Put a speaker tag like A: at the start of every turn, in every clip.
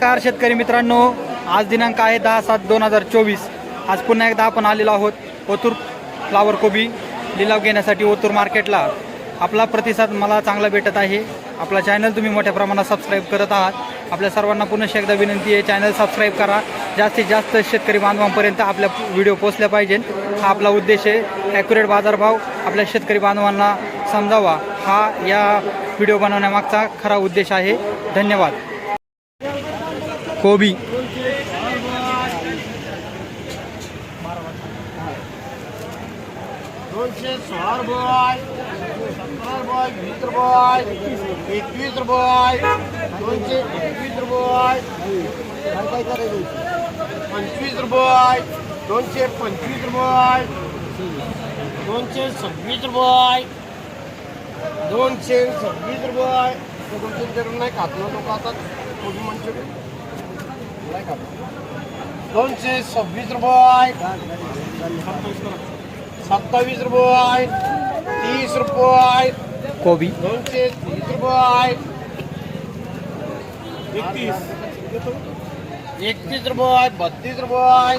A: Car शेतकरी मित्रांनो. आज दिनांक आहे दहा सात दोन हजार चोवीस. आज पुन्हा एकदा आपण आलेलो आहोत ओतूर फ्लावर कोबी लिलाव घेण्यासाठी ओतूर मार्केटला. आपला प्रतिसाद मला चांगला भेटत आहे. आपला चॅनल तुम्ही मोठ्या प्रमाणात सबस्क्राईब करत आहात. आपल्या सर्वांना पुन्हा एकदा विनंती आहे चॅनल सबस्क्राईब करा. जास्तीत जास्त शेतकरी बांधवांपर्यंत आपल्या व्हिडिओ पोचल्या पाहिजे. हा आपला उद्देश आहे. ॲक्युरेट बाजारभाव आपल्या शेतकरी बांधवांना समजावा. हा या व्हिडिओ बनवण्यामागचा खरा उद्देश आहे. धन्यवाद. कोबी.
B: दोनशे सोळा रुपये सतरा रुपये वीस रुपये एकवीस रुपये दोनशे एकवीस रुपये पंचवीस रुपये दोनशे पंचवीस रुपये दोनशे सव्वीस रुपये दोनशे सव्वीस रुपये. दोनशे तरुण नाही खात ना लोक आता कोणी म्हणतो दोनशे सव्वीस रुपये सत्तावीस रुपये तीस रुपये
A: कोबी.
B: दोनशे तीस रुपये एकतीस. एकतीस रुपये बत्तीस रुपये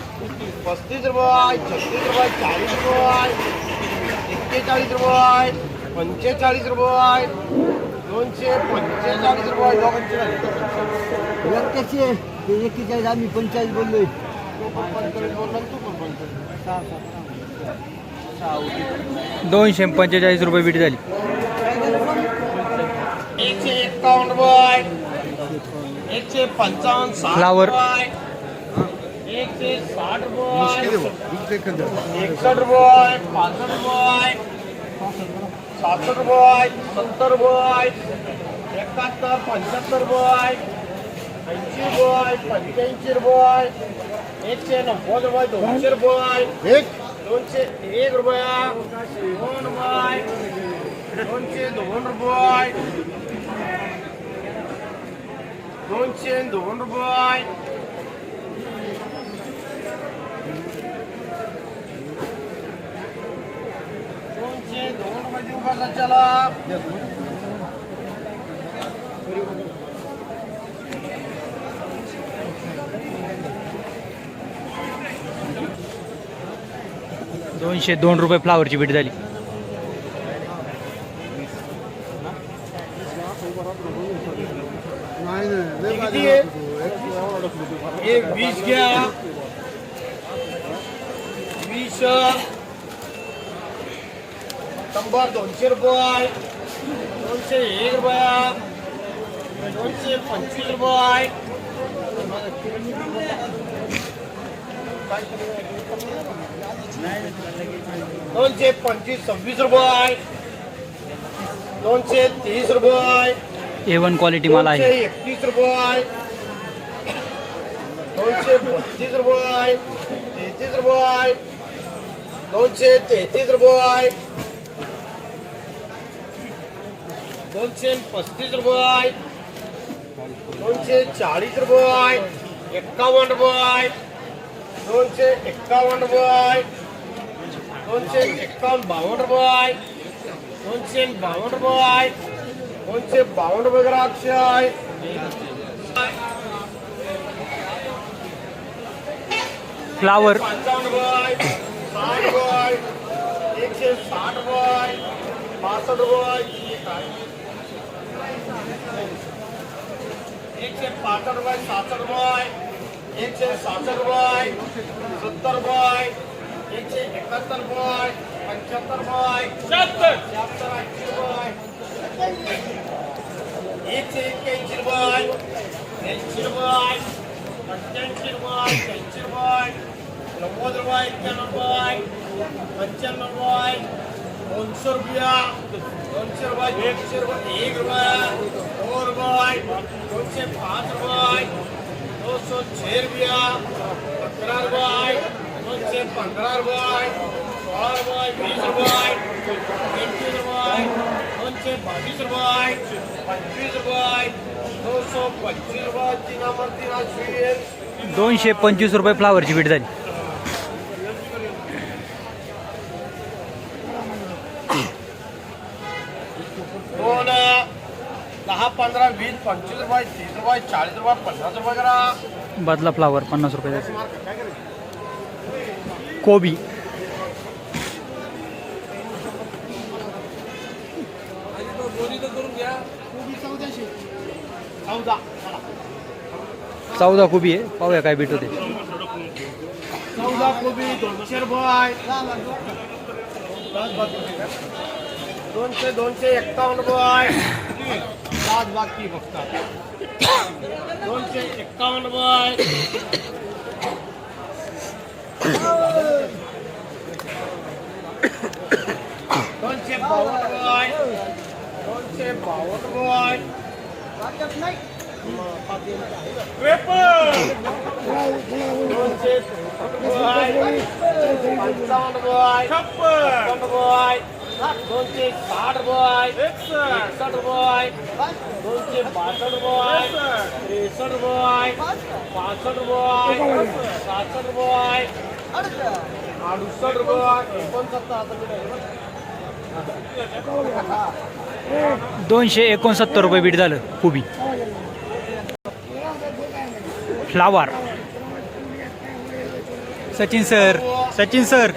B: पस्तीस रुपये छत्तीस रुपये चाळीस रुपये एक्केचाळीस रुपये पंचेचाळीस रुपये दोनशे पंचेचाळीस रुपये दोघांचे झाले.
C: कशी आहे ते एकेचाळीस आम्ही पंचेचाळीस बोललोय.
A: दोनशे पंचेचाळीस रुपये बीट झाली.
B: एकशे एक्कावन्न रुपये एकशे पंचावन्न. रुपये एकशे साठ रुपये एकसष्ट रुपये पासष्ट रुपये सासष्ट रुपये सत्तर रुपये एकाहत्तर पंच्याहत्तर रुपये पंच्याऐंशी रुपये एकशे नव्वद रुपये दोनशे रुपये एक दोनशे एक रुपया दोन रुपये दोनशे दोन रुपये दोनशे दोन रुपये दोनशे दोन रुपये देऊ का त्याला
A: दोनशे दोन रुपये फ्लावरची
B: किती आहे एक वीस वीस रुपये. एक रुपया. पंचवीस रुपये. दोनशे पंचवीस सव्वीस रुपये दोनशे तीस रुपये
A: ए वन क्वालिटी माल आहे.
B: एकतीस रुपये दोनशे बत्तीस रुपये तेहतीस रुपये दोनशे तेहतीस रुपये दोनशे पस्तीस रुपये दोनशे चाळीस रुपये एक्कावन्न रुपये दोनशे एक्कावन्न रुपये दोनशे एक्कावन्न बावन्न रुपये दोनशे बावन्न रुपये दोनशे बावन्न रुपये द्राक्ष आहे.
A: फ्लावर
B: पंचावन्न रुपये साठ रुपये एकशे साठ रुपये पासष्ट रुपये एकशे पासष्ट रुपये सहासष्ट रुपये एकशे सहासष्ट रुपये सत्तर रुपये एकशे एकाहत्तर रुपये पंच्याहत्तर रुपये शहात्तर शहात्तर ऐंशी रुपये एकशे एक्क्याऐंशी रुपये ऐंशी रुपये पंच्याऐंशी रुपये ऐंशी रुपये नव्वद रुपये एक्क्याण्णव रुपये पंच्याण्णव रुपये दोनशे रुपया दोनशे रुपये एकशे रुपये एक रुपया दो रुपये दोनशे पाच रुपये दो सौ छः रुपया पंधरा रुपये दोनशे पंधरा रुपये सोळा रुपये वीस रुपये एकवीस रुपये दोनशे बावीस रुपये पंचवीस रुपये दो सौ पंचवीस रुपये तीन नंबर तीन
A: दोनशे पंचवीस रुपये फ्लावरची बीट झाली
B: दोन दहा पंधरा वीस पंचवीस रुपये तीस रुपये चाळीस रुपये पन्नास रुपये करा.
A: बदला फ्लावर पन्नास रुपये कोबी.
B: चौदा
A: चौदा कोबी आहे. पाहूया काय भेटू ते.
B: चौदा कोबी दोनशे रुपये. दोनशे दोनशे एक्कावन्न रुपये पाच बाकी फक्त दोनशे एक्कावन्न रुपये दोनशे बावन्न रुपये दोनशे बावन्न रुपये दोनशे पंचावन्न रुपये छप्पन रुपये दोनशे साठ रुपये एकसष्ट रुपये दोनशे बासष्ट रुपये त्रेसष्ट रुपये पासष्ट रुपये सासष्ट रुपये अडुसष्ट रुपये एकोणसत्तर
A: दोनशे एकोणसत्तर रुपये बीट झालं कोबी.
B: Flower. Sachin sir Sachin sir.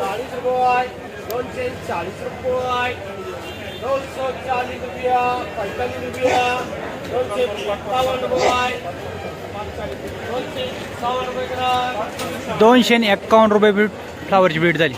B: चाळीस रुपये दोनशे चाळीस रुपये दोनशे चाळीस रुपया पंचाळीस रुपया दोनशे सत्तावन्न रुपये दोनशे सत्तावन्न रुपये करा
A: दोनशे आणि एक्कावन्न रुपये बीट फ्लावरची बीट झाली